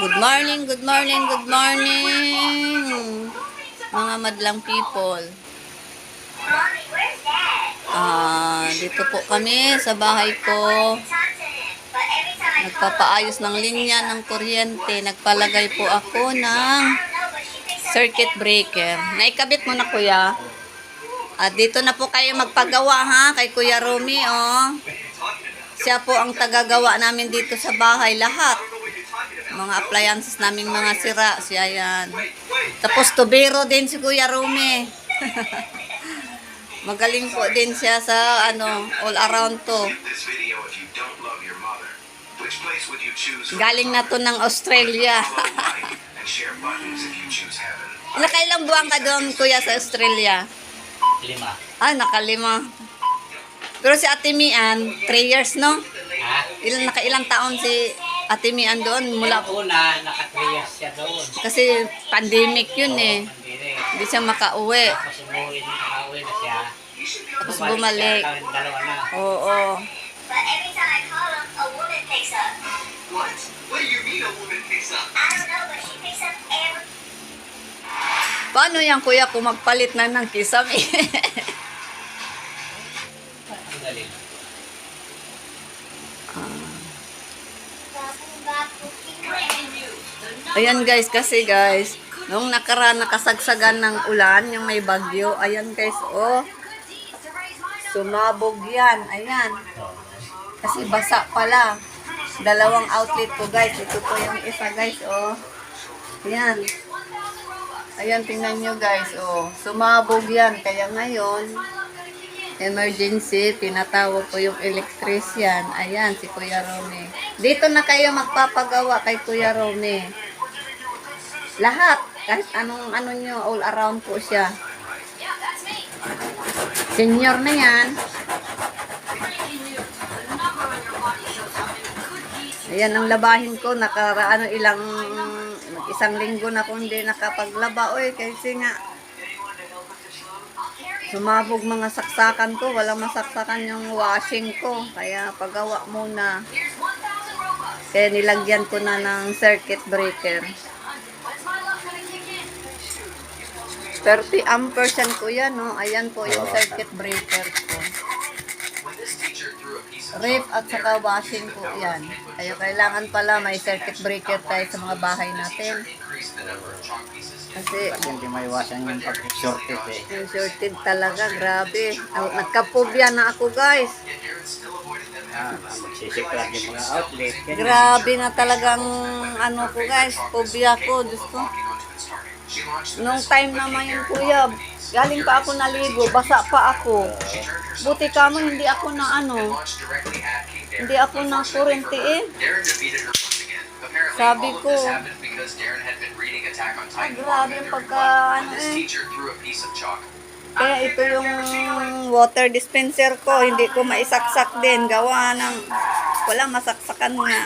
Good morning, good morning, good morning. Mga madlang people. Ah, dito po kami sa bahay ko. Nagpapaayos ng linya ng kuryente. Nagpalagay po ako ng circuit breaker. Naikabit mo na kuya. At dito na po kayo magpagawa ha kay Kuya Romy oh. Siya po ang tagagawa namin dito sa bahay lahat. Mga appliances namin mga sira, siya yan. Tapos tubero din si Kuya Romy. Magaling po din siya sa ano, all around to. Galing na to ng Australia. Nakailang buwan ka doon, kuya, sa Australia? Lima. Ah, nakalima. Pero si Ate Mian, 3 years, no? Ha? Ilan, nakailang taon si Ate Mian doon? Mula Yung una, naka-3 siya doon. Kasi pandemic yun eh. Hindi siya makauwi. Tapos umuwi, nakauwi na siya. Tapos bumalik. siya, kami dalawa na. Oo. But every time I call him, a woman picks up. What? What do you mean a woman picks up? I don't know, but she picks up every. Paano yan, kuya, kung magpalit na ng kisame? ayan guys, kasi guys, nung nakaraan nakasagsagan ng ulan, yung may bagyo, ayan guys, oh. Sumabog yan, ayan. Kasi basa pala. Dalawang outlet ko guys. Ito po yung isa guys, oh. Ayan. Ayan, tingnan nyo guys, oh. Sumabog yan. Kaya ngayon, emergency, tinatawag ko yung electrician. Ayan, si Kuya Rome. Dito na kayo magpapagawa kay Kuya Rome. Lahat. Kahit anong ano nyo, all around po siya. Senior na yan. Ayan ang labahin ko. Nakaraan ilang isang linggo na kung hindi nakapaglaba. Oy, kasi nga sumabog mga saksakan ko. Walang masaksakan yung washing ko. Kaya pagawa muna. Kaya nilagyan ko na ng circuit breaker. 30 amperes yan ko yan, no? Ayan po yung circuit breaker of Ref at saka washing po yan. Kaya kailangan pala may circuit breaker tayo sa mga bahay natin. Kasi hindi maiwasan yung pag-shorted eh. yung shorted talaga, grabe. Nagkapubya na ako guys. Ah, magsisiklat yung mga outlet. Grabe na talagang ano ko guys, phobia ko. Diyos ko. Nung time naman Aaron kuya, galing pa ako naligo, basa pa ako. Buti ka mo, hindi ako na ano, hindi ako na kurente eh. Sabi ko. Ah, grabe pagka, ano eh. Kaya ito yung water dispenser ko, hindi ko maisaksak din. Gawa ng, wala masaksakan nga.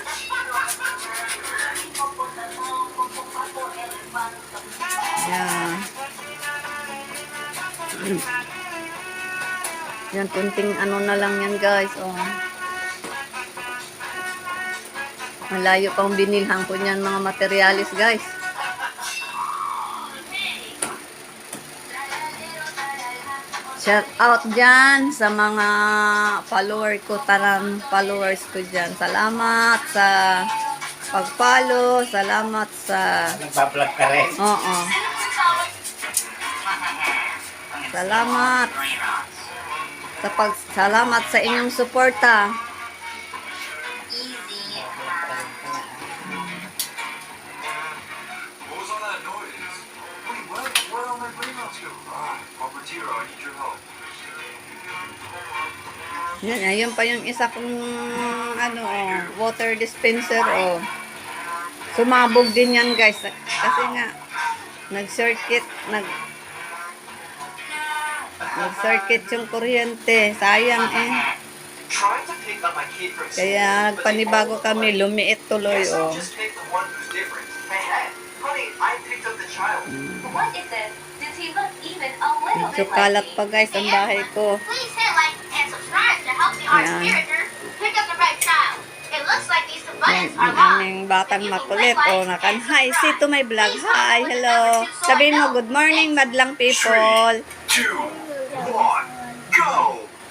Yan. Yan, kunting ano na lang yan guys. Oh. Malayo pang binilhan ko niyan mga materialis guys. Shout out dyan sa mga follower ko, tarang followers ko dyan. Salamat sa pag-follow, salamat sa... Nagpa-vlog ka rin. Oo. Salamat. Sa pag salamat sa inyong suporta. Yan, ayun pa yung isa kong ano, oh, water dispenser, oh. Sumabog din yan, guys. Kasi nga, nag-circuit, nag nag-circuit yung kuryente. Sayang eh. Kaya nagpanibago kami, lumiit tuloy, oh. Little Medyo kalat pa, guys, ang bahay ko. Art Yan. ang aming batang makulit. O, nakan, hi, see to my vlog. Hi, hello. Sabihin mo, good morning, madlang people. Two!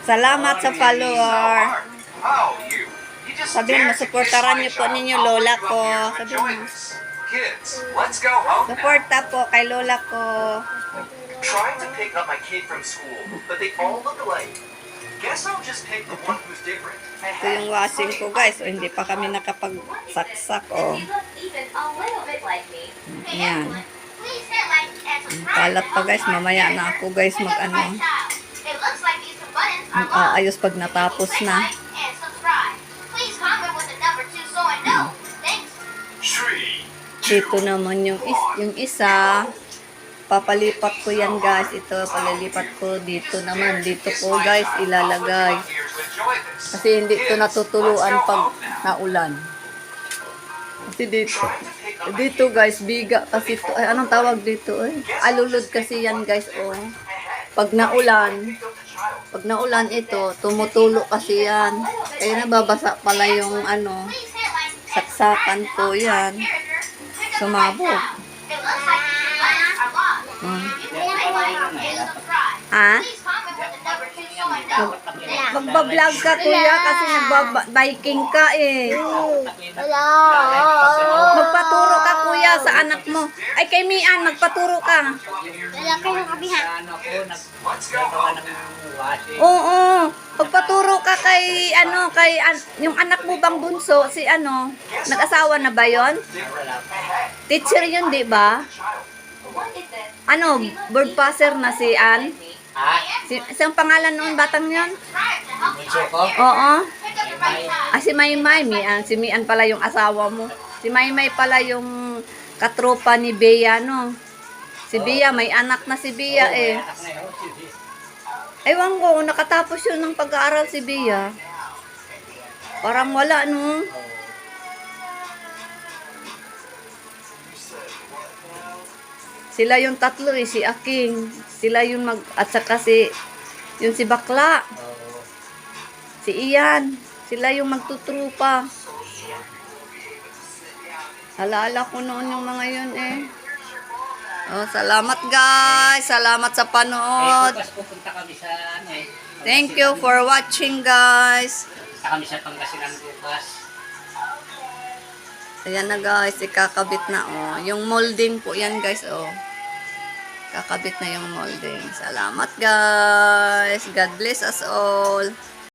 Salamat sa follower. Sabihin mo, supportaran niyo po ninyo lola ko. Sabihin mo. Suporta po kay lola ko. Trying to pick up my kid from school, but they all look alike. Guess I'll just pick the one who's different. Ito yung washing ko, guys. O, hindi pa kami nakapagsaksak. O, You look even a little bit like me. yan. Please hit like and subscribe. Kalat pa, guys. Mamaya na ako, guys, mag ano. Are locked. Mag-aayos pag natapos na. Dito naman yung, is, yung isa. Papalipat ko yan, guys. Ito, palilipat ko. Dito naman. Dito ko, guys, ilalagay. Kasi hindi ito natutuluan pag naulan. Kasi dito, dito guys, biga kasi ito. Ay, anong tawag dito eh? Alulod kasi yan guys, oh. Pag naulan, pag naulan ito, tumutulo kasi yan. Kaya nababasa pala yung ano, saksakan ko yan. Sumabog. Hmm. Ha? Magbablog ka kuya kasi nagba-biking ka eh. Magpaturo ka kuya sa anak mo. Ay kay Mian, magpaturo ka. Wala ng kabihan. Oo, magpaturo ka kay ano, kay an- yung anak mo bang bunso, si ano, nag-asawa na ba 'yon? Wala. Teacher 'yun, 'di ba? Ano, bird passer na si Ann? Ha? Si, siyang pangalan noon batang 'yon? Ko? Oo. Ah, si Maymay, Mian, si Mian pala yung asawa mo. Si Maymay pala yung katropa ni Bea, no? Si Bea, may anak na si Bea eh. Yun, sige. Ewan ko, nakatapos yun ng pag-aaral si Bea. Parang wala, no? Sila yung tatlo eh, si Aking. Sila yung mag... At saka si... Yun si Bakla. Si Ian. Sila yung magtutrupa. Alaala ko noon yung mga yun eh. Oh, salamat guys. Salamat sa panood. pupunta kami sa ano. Thank you for watching guys. Pupunta kami sa Pangasinan bukas. Ayan na guys, ikakabit na oh. Yung molding po yan guys oh. Kakabit na yung molding. Salamat guys. God bless us all.